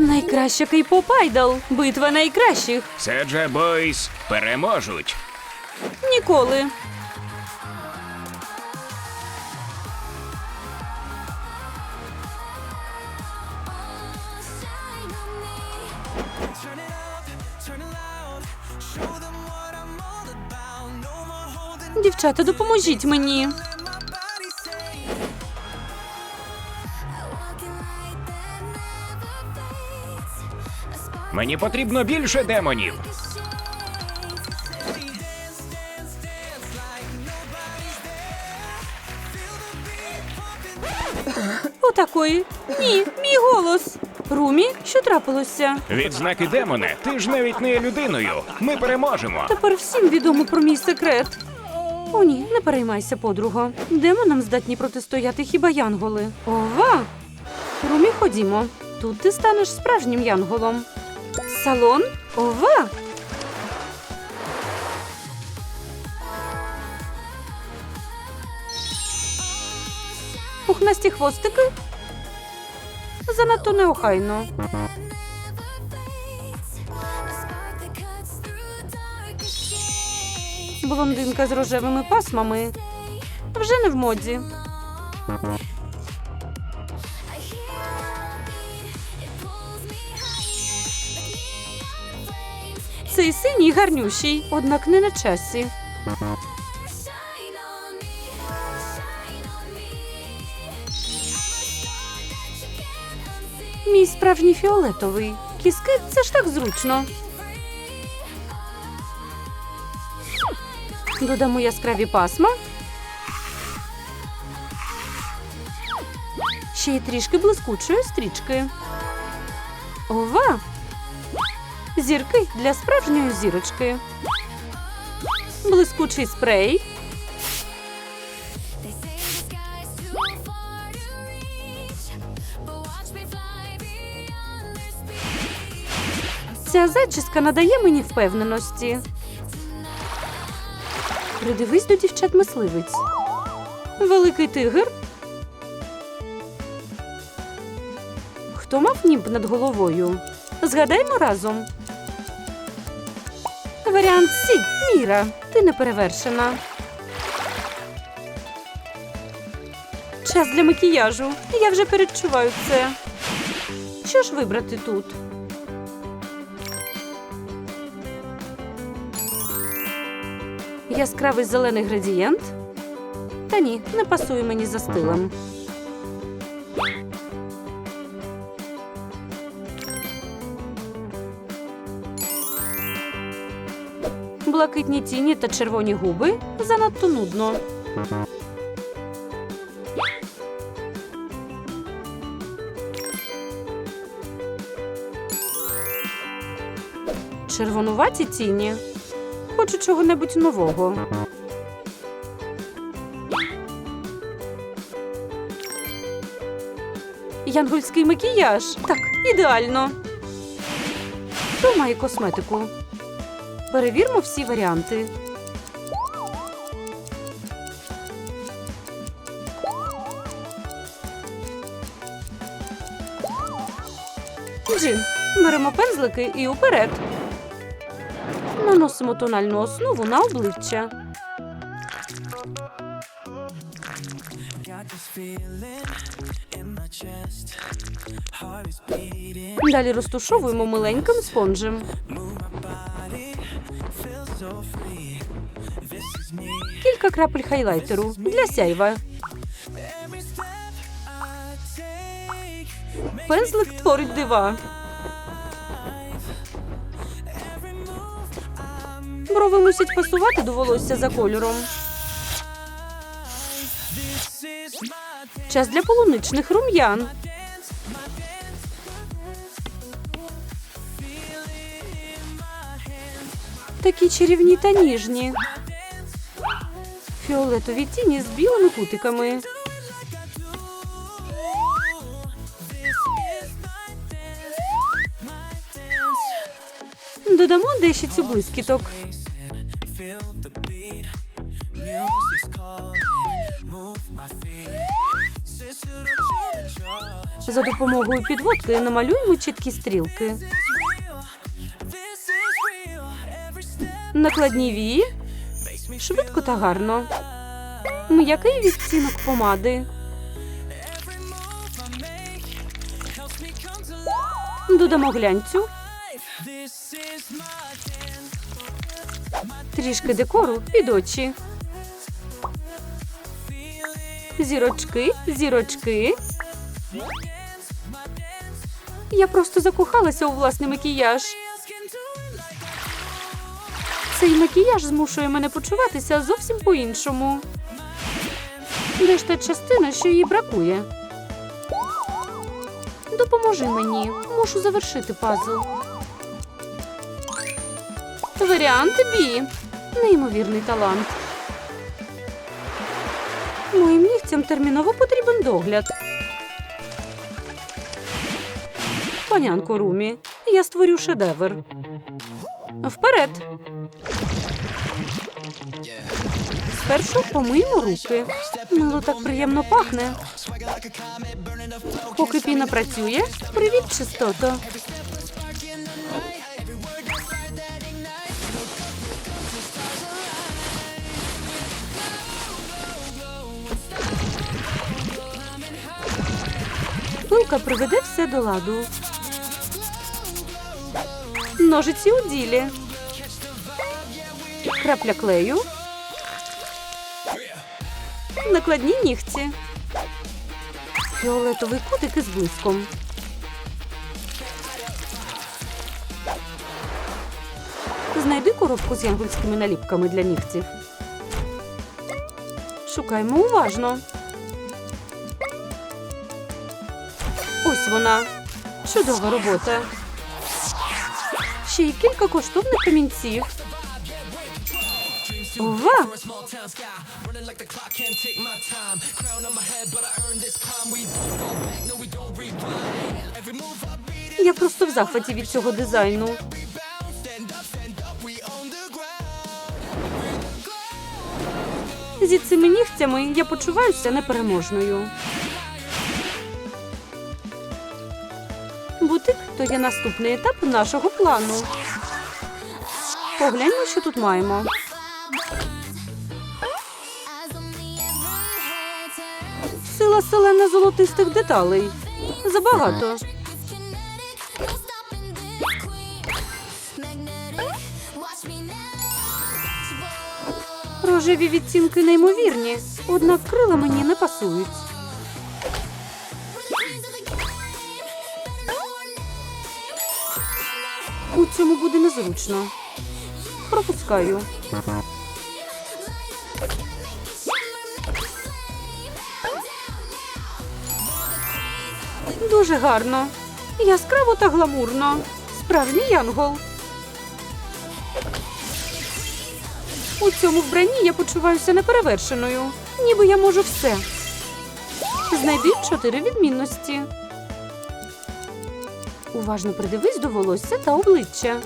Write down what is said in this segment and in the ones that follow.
Найкраща кейпоп айдол. Битва найкращих. Седжа Бойс переможуть. Ніколи. Дівчата, допоможіть мені. Мені потрібно більше демонів. Отакої. Ні, мій голос. Румі, що трапилося? Відзнаки демона, ти ж навіть не є людиною. Ми переможемо. Тепер всім відомо про мій секрет. О, ні, не переймайся, подруго. Демонам здатні протистояти хіба янголи. Ова! Румі, ходімо. Тут ти станеш справжнім янголом. Салон? Ова! Пухнасті хвостики? Занадто неохайно. Блондинка з рожевими пасмами. Вже не в моді. Цей синій гарнющий, однак не на часі. Мій справжній фіолетовий. Кіски це ж так зручно. Додамо яскраві пасма. Ще й трішки блискучої стрічки. Ова! Зірки для справжньої зірочки. Блискучий спрей. Ця зачіска надає мені впевненості. Придивись до дівчат мисливиць. Великий тигр. Хто мав німб над головою? Згадаймо разом. Варіант Сі. Міра. Ти не перевершена. Час для макіяжу. Я вже передчуваю це. Що ж вибрати тут? Яскравий зелений градієнт? Та ні, не пасує мені за стилем. Блакитні тіні та червоні губи занадто нудно. Червонуваті тіні. Хочу чого-небудь нового. Янгольський макіяж. Так, ідеально. Хто має косметику? Перевірмо всі варіанти. Джин, беремо пензлики і уперед. Наносимо тональну основу на обличчя. Далі розтушовуємо миленьким спонжем. Кілька крапель хайлайтеру для сяйва. Пензлик творить дива. Брови мусять пасувати до волосся за кольором. Час для полуничних рум'ян. Такі чарівні та ніжні. Фіолетові тіні з білими кутиками. Додамо дещицю блискіток. За допомогою підводки намалюємо чіткі стрілки. Накладні вії швидко та гарно. М'який відтінок помади. Додамо глянцю, трішки декору під очі. Зірочки, зірочки. Я просто закохалася у власний макіяж. Цей макіяж змушує мене почуватися зовсім по-іншому. Де ж та частина, що їй бракує? Допоможи мені, мушу завершити пазл. Варіант Бі. Неймовірний талант. Моїм нігтям терміново потрібен догляд. Панянко Румі, я створю шедевр. Вперед! Спершу помиємо руки. Мило так приємно пахне. Поки піна працює, привіт, чистото. Пилка приведе все до ладу. Ножиці у ділі. Крапля клею. Накладні нігті. Фіолетовий кутик із блиском. Знайди коробку з янгольськими наліпками для нігтів. Шукаємо уважно. Ось вона. Чудова робота. Ще й кілька коштовних камінців. Beat, Я просто в захваті від цього дизайну. Зі цими нігтями я почуваюся непереможною. Бутик то є наступний етап нашого плану. Погляньмо, що тут маємо. Сила селена золотистих деталей. Забагато. Рожеві відтінки неймовірні, однак крила мені не пасують. У цьому буде незручно. Пропускаю. Дуже гарно. Яскраво та гламурно. Справжній янгол. У цьому вбранні я почуваюся неперевершеною. Ніби я можу все. Знайди чотири відмінності. Уважно придивись до волосся та обличчя.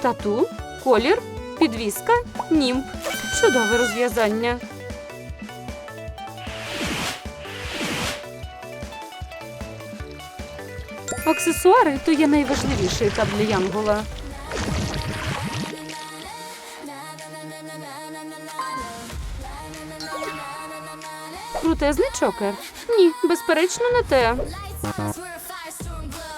Тату, колір, підвіска, німб. Чудове розв'язання. Аксесуари то є найважливіший етап для Янгола. Крутезний чокер? Ні, безперечно, не те. Lights, we're a firestorm glow.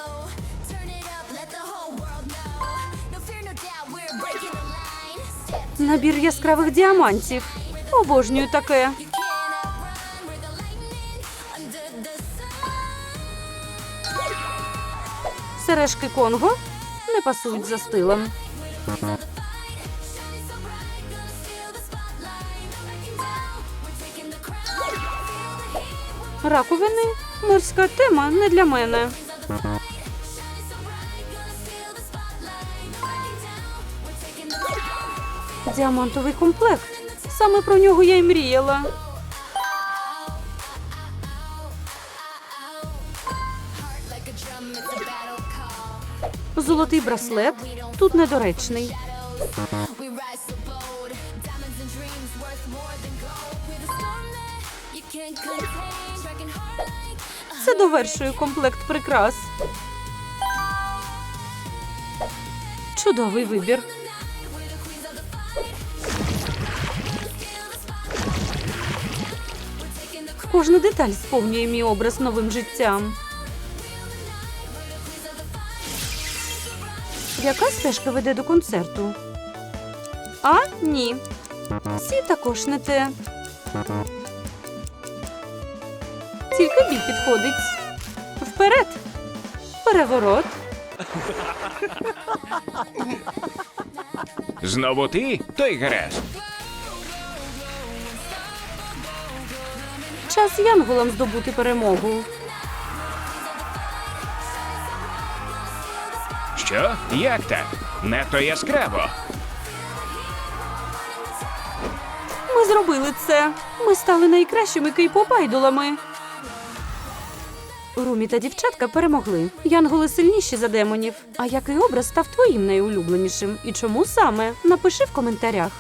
Сережки Конго не пасують за when Раковини морська тема не для мене. Діамантовий комплект. Саме про нього я й мріяла. Золотий браслет тут недоречний. Це довершує комплект прикрас. Чудовий вибір. Кожна деталь сповнює мій образ новим життям. Яка стежка веде до концерту? А, ні. Всі також не те. Тільки бій підходить. Вперед. Переворот. Знову ти? То й. Час янголам здобути перемогу. Що? Як так? Надто яскраво. Ми зробили це. Ми стали найкращими кейпоп-айдолами. Румі та дівчатка перемогли. Янголи сильніші за демонів. А який образ став твоїм найулюбленішим? І чому саме? Напиши в коментарях.